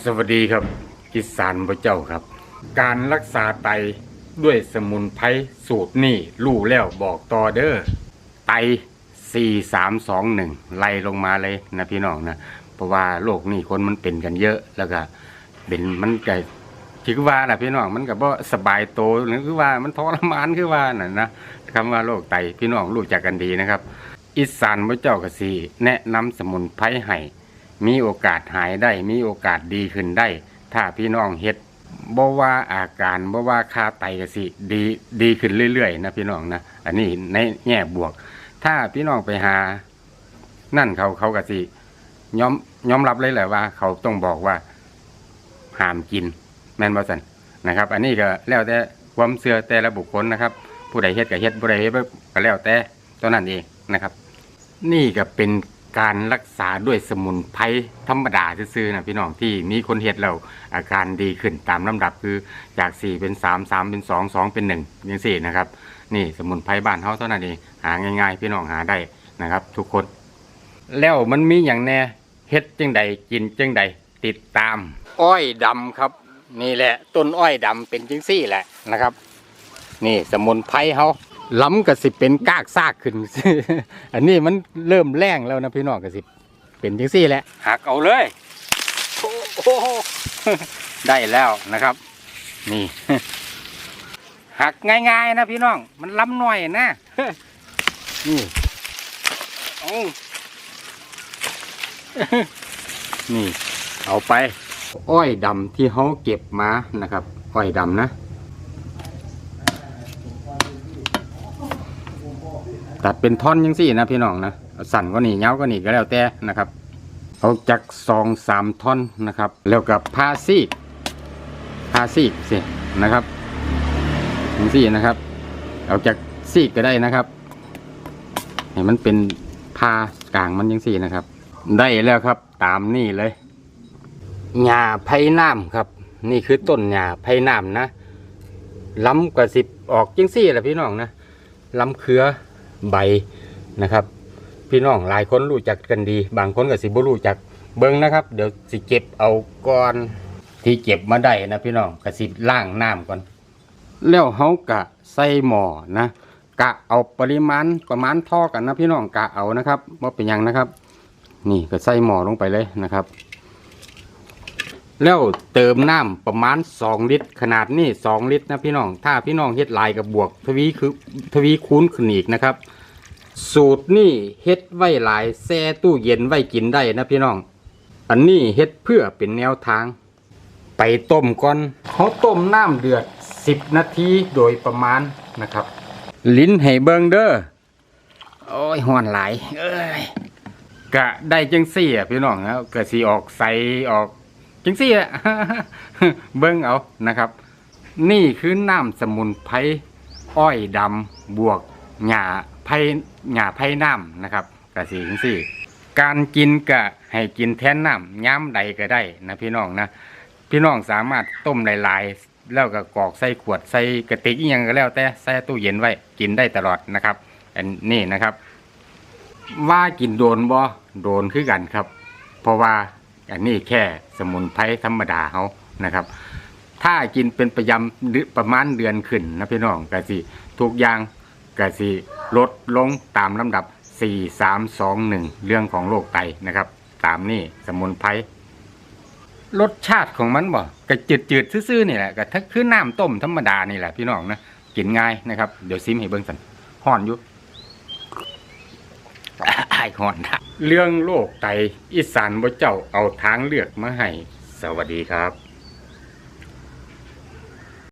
สวัสดีครับกิสานพระเจ้าครับ การรักษาไตด้วยสมุนไพรสูตรนี่รู้แล้วบอกต่อเด้อไตสี่สามสองหนึ่งไล่ลงมาเลยนะพี่น้องนะเพราะว่าโรคนี่คนมันเป็นกันเยอะแล้วก็เป็นมันก็คือว่านะพี่น้องมันก็บ่สบายโตหรือคือว่ามันทรมานคือว่าน่ะนะคำว่าโรคไตพี่น้องรู้จักกันดีนะครับอิสานพระเจ้ากสีแนะนำสมุนไพรให้ มีโอกาสหายได้ มีโอกาสดีขึ้นได้ ถ้าพี่น้องเฮ็ดบ่ว่าอาการบ่ว่าค่าไตก็สิ ดีดีขึ้นเรื่อยๆนะพี่น้องนะอันนี้ในแง่บวก ถ้าพี่น้องไปหา นั่นเขาเขาก็สิยอมยอมรับเลยแหละว่า เขาต้องบอกว่าห้ามกิน แม่นบ่สันนะครับ อันนี้ก็แล้วแต่ความเชื่อแต่ละบุคคลนะครับ ผู้ใดเฮ็ดก็เฮ็ดผู้ใดเฮ็ดก็แล้วแต่ตัวนั้นเองนะครับ นี่ก็เป็น การรักษาด้วยสมุนไพรธรรมดาซื่อๆนะพี่น้องที่มีคนเฮ็ดแล้วอาการดีขึ้นตามลำดับคือจาก 4 เป็น 3 3 เป็น 2 2 เป็น1อย่างสี่นะครับ นี่สมุนไพรบ้านเฮาเท่านั้นเองหาง่ายๆ พี่น้องหาได้นะครับ ทุกคน แล้วมันมีอย่างแน่เฮ็ดจังใดกินจังใดติดตาม อ้อยดำครับ นี่แหละ ต้นอ้อยดำเป็นจังซี่แหละนะครับ นี่สมุนไพรเขา ล้ำกับสิเป็นกากซากขึ้น อันนี้มันเริ่มแรงแล้วนะพี่น้องกับสิเป็นจังซี่แหละหักเอาเลยโอ้โหได้แล้วนะครับ นี่หักง่ายๆนะพี่น้อง มันล้ำหน่อยนะนี่เอานี่ เอาไป อ้อยดำที่เขาเก็บมานะครับ อ้อยดำนะ ตัดเป็นท่อนยังสี่นะพี่น้องนะสั่นก็หนีเงาก็หนีก็แล้วแต่นะครับเอาจากสองสามท่อนนะครับ แล้วกับผ้าซีกผ้าซีกสินะครับยังสี่นะครับ เอาจากซีกก็ได้นะครับให้มันเป็นผ้ากลางมันยังสี่นะครับ ได้แล้วครับตามนี่เลยหญ้าไผ่น้ำครับ นี่คือต้นหญ้าไผ่น้ำนะล้ำกว่าสิบออกจังสี่แหละพี่น้องนะล้ำเครือ ใบนะครับ พี่น้องหลายคนรู้จักกันดี บางคนก็สิบ่รู้จักเบิ้งนะครับ เดี๋ยวสิเก็บเอาก่อนที่เก็บมาได้นะพี่น้องก็สิล่างน้ำก่อน แล้วเฮากะใส่หม้อนะกะเอาปริมาณประมาณท่อกันนะพี่น้องกะเอานะครับว่าเป็นยังนะครับ นี่ก็ใส่หม้อลงไปเลยนะครับ แล้วเติมน้ำประมาณ2ลิตร ขนาดนี้2ลิตรนะพี่น้อง ถ้าพี่น้องเฮ็ดลายกับบวก ทวีคือทวีคูณขึ้นอีกนะครับ สูตรนี่เฮ็ดไว้หลายแช่ตู้เย็นไว้กินได้นะพี่น้อง อันนี้เฮ็ดเพื่อเป็นแนวทาง ไปต้มก่อนเขาต้มน้ำเดือด10นาทีโดยประมาณนะครับ ลิ้นให้เบิงเด้อโอ้ยห่อนหลายเอ้ยกะได้จังสี่อะพี่น้องนะกะสีออกใสออก จังสี่แหละ เบิ้งเอานะครับ นี่คือน้ำสมุนไพรอ้อยดำบวกหญ้าไผ่หญ้าไผ่น้ำนะครับกะสีจังสี่ การกินกะให้กินแทนน้ำย้ำใดก็ได้นะพี่น้องนะพี่น้องสามารถต้มหลายๆแล้วก็กรอกใส่ขวดใส่กระติกอยังก็แล้ว แต่ใส่ตู้เย็นไว้กินได้ตลอดนะครับ อันนี้นะครับ ว่ากินโดนบ่โดนคือกันครับ เพราะว่า อันนี้แค่สมุนไพรธรรมดาเขานะครับ ถ้ากินเป็นประยำหรือประมาณเดือนขึ้นนะพี่น้องกะสิทุกอย่างกะสิลดลงตามลำดับ 4 3 2 1 เรื่องของโรคไตนะครับ ตามนี่สมุนไพรรสชาติของมันบ่กะจืดจืดซื่อๆนี่แหละกะถ้าคือน้ำต้มธรรมดานี่แหละพี่น้องนะกินง่ายนะครับ เดี๋ยวซิมให้เบิ่งสันห่อนอยู่ไอายหอนนะ เรื่องโรคไตอีสานบ่เจ้าเอาทางเลือกมาให้ สวัสดีครับ